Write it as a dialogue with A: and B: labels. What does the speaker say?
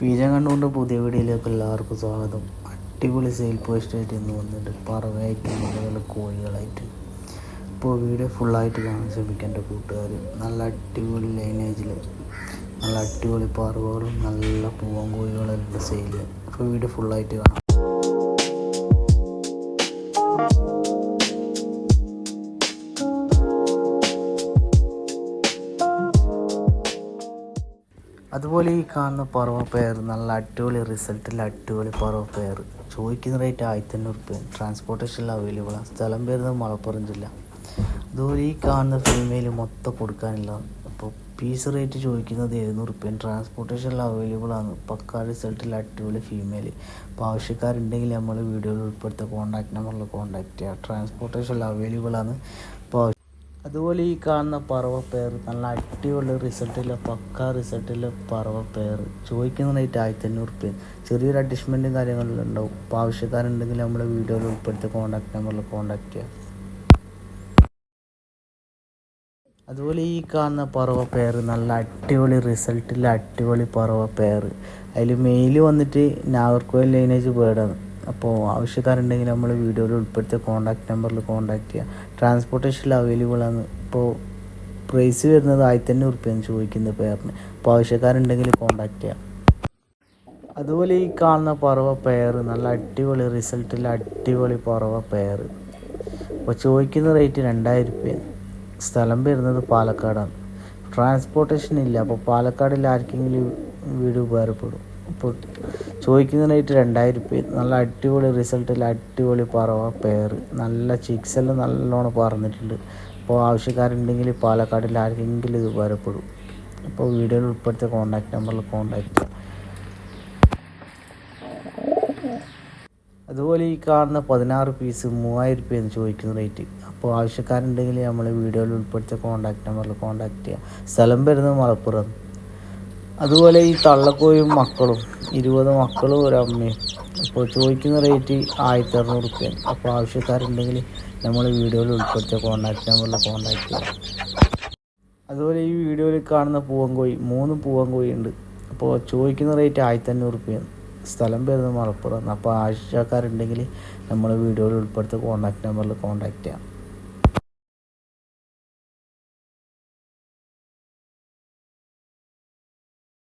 A: Pigeon കണ്ടുകൊണ്ട് പുതിയ വീഡിയോയിലേക്ക് എല്ലാവർക്കും സ്വാഗതം. അടിപൊളി സെയിൽ പോസ്റ്റ് ആയിട്ട് ഇന്ന് വന്നിട്ട് പറവയായിട്ട് അതുപോലെ കോഴികളായിട്ട്. ഇപ്പോൾ വീഡിയോ ഫുള്ളായിട്ട് കാണാൻ ശ്രമിക്കാം എന്റെ കൂട്ടുകാർ നല്ല അടിപൊളി ലൈനേജിൽ നല്ല അടിപൊളി പറവകളും നല്ല പൂവൻ കോഴികളും സെയിൽ അപ്പോൾ വീഡിയോ ഫുള്ളായിട്ട് കാണാം. അതുപോലെ ഈ കാണുന്ന പറവ പെയർ നല്ല അടിപൊളി റിസൾട്ടിൽ അടിപൊളി പറവ പെയർ ചോദിക്കുന്ന റേറ്റ് ആയിരത്തി അഞ്ഞൂറ് റുപ്യ ട്രാൻസ്പോർട്ടേഷനിൽ അവൈലബിൾ ആണ് സ്ഥലം വരുന്നത് മലപ്പുറം ജില്ല. അതുപോലെ ഈ കാണുന്ന ഫീമെയിൽ മൊത്തം കൊടുക്കാനില്ല അപ്പോൾ പീസ് റേറ്റ് ചോദിക്കുന്നത് എഴുന്നൂറ് റുപ്യ. ട്രാൻസ്പോർട്ടേഷനിൽ അവൈലബിൾ ആണ്. പക്ക റിസൾട്ടിൽ അടിപൊളി ഫീമെയിൽ അപ്പോൾ ആവശ്യക്കാരുണ്ടെങ്കിൽ നമ്മൾ വീഡിയോയിൽ ഉൾപ്പെടുത്ത. കോൺടാക്ട് നമ്പറിൽ കോൺടാക്ട് ചെയ്യുക ട്രാൻസ്പോർട്ടേഷനിൽ അപ്പോൾ അതുപോലെ ഈ കാണുന്ന പറവപ്പയർ പെയർ നല്ല അടിപൊളി റിസൾട്ടില്ല പക്ക റിസൾട്ടില്ല പറവപ്പയർ. പെയർ ചോദിക്കുന്ന റേറ്റ് ആയിരത്തി അഞ്ഞൂറ് റുപ്യ ചെറിയൊരു അഡ്ജസ്റ്റ്മെന്റും കാര്യങ്ങളിലും ഉണ്ടാവും. അപ്പോൾ ആവശ്യക്കാരുണ്ടെങ്കിൽ നമ്മുടെ വീഡിയോയിൽ ഉൾപ്പെടുത്തി കോൺടാക്ട് നമ്പറിൽ കോൺടാക്ട് ചെയ്യാം. അതുപോലെ ഈ കാണുന്ന പറവ നല്ല അടിപൊളി റിസൾട്ടില്ല അടിപൊളി പറവ അതിൽ മെയിൽ വന്നിട്ട് നാഗർകോയിൽ ലൈനേജ് ബേർഡാണ് അപ്പോൾ ആവശ്യക്കാരുണ്ടെങ്കിൽ നമ്മൾ വീഡിയോയിൽ ഉൾപ്പെടുത്തിയ കോൺടാക്റ്റ് നമ്പറിൽ കോൺടാക്ട് ചെയ്യുക ട്രാൻസ്പോർട്ടേഷൻ അവൈലബിൾ ആണ്. ഇപ്പോൾ പ്രൈസ് വരുന്നത് ആയിരത്തി അഞ്ഞൂറ് റുപ്യാണ് ചോദിക്കുന്നത് പെയറിന് അപ്പോൾ ആവശ്യക്കാരുണ്ടെങ്കിൽ കോൺടാക്ട് ചെയ്യാം. അതുപോലെ ഈ കാണുന്ന പറവ പെയർ നല്ല അടിപൊളി റിസൾട്ടിൽ അടിപൊളി പറവ പെയർ അപ്പോൾ ചോദിക്കുന്ന റേറ്റ് രണ്ടായിരം റുപ്യാണ് സ്ഥലം വരുന്നത് പാലക്കാടാണ്. ട്രാൻസ്പോർട്ടേഷൻ ഇല്ല. അപ്പോൾ പാലക്കാടിൽ ആർക്കെങ്കിലും വീട് ഉപകാരപ്പെടും? അപ്പോൾ ചോദിക്കുന്നതിനായിട്ട് രണ്ടായിരം റുപ്യ. നല്ല അടിപൊളി റിസൾട്ടിൽ അടിപൊളി പറവ പേർ നല്ല ചിക്സ് എല്ലാം നല്ലോണം പറന്നിട്ടുണ്ട്. അപ്പോൾ ആവശ്യക്കാരുണ്ടെങ്കിൽ പാലക്കാടിൽ ആർക്കെങ്കിലും ഇത് ഉപകാരപ്പെടും. അപ്പോൾ വീഡിയോയിൽ ഉൾപ്പെടുത്തിയ കോൺടാക്ട് നമ്പറിൽ കോൺടാക്ട് ചെയ്യാം. അതുപോലെ ഈ കാണുന്ന പതിനാറ് പീസ് മൂവായിരം എന്ന് ചോദിക്കുന്ന റേറ്റ് അപ്പോൾ ആവശ്യക്കാരുണ്ടെങ്കിൽ നമ്മൾ വീഡിയോയിൽ ഉൾപ്പെടുത്തിയ കോൺടാക്ട് നമ്പറിൽ കോൺടാക്ട് ചെയ്യുക സ്ഥലം വരുന്നത് മലപ്പുറം. അതുപോലെ ഈ തള്ളക്കോയും മക്കളും ഇരുപത് മക്കളും ഒരമ്മയും. അപ്പോൾ ചോദിക്കുന്ന റേറ്റ് ആയിരത്തി അറുന്നൂറ് റുപ്യ. അപ്പോൾ ആവശ്യക്കാരുണ്ടെങ്കിൽ നമ്മൾ വീഡിയോയിൽ ഉൾപ്പെടുത്തിയ കോൺടാക്ട് നമ്പറിൽ കോൺടാക്ട് ചെയ്യാം. അതുപോലെ ഈ വീഡിയോയിൽ കാണുന്ന പൂവൻകോഴി മൂന്ന് പൂവങ്കോയി ഉണ്ട്. അപ്പോൾ ചോദിക്കുന്ന റേറ്റ് ആയിരത്തി അഞ്ഞൂറ് റുപ്യാണ് സ്ഥലം വരുന്നത് മലപ്പുറം. അപ്പോൾ ആവശ്യക്കാരുണ്ടെങ്കിൽ നമ്മൾ വീഡിയോയിൽ ഉൾപ്പെടുത്തിയ കോൺടാക്ട് നമ്പറിൽ കോൺടാക്ട് ചെയ്യാം.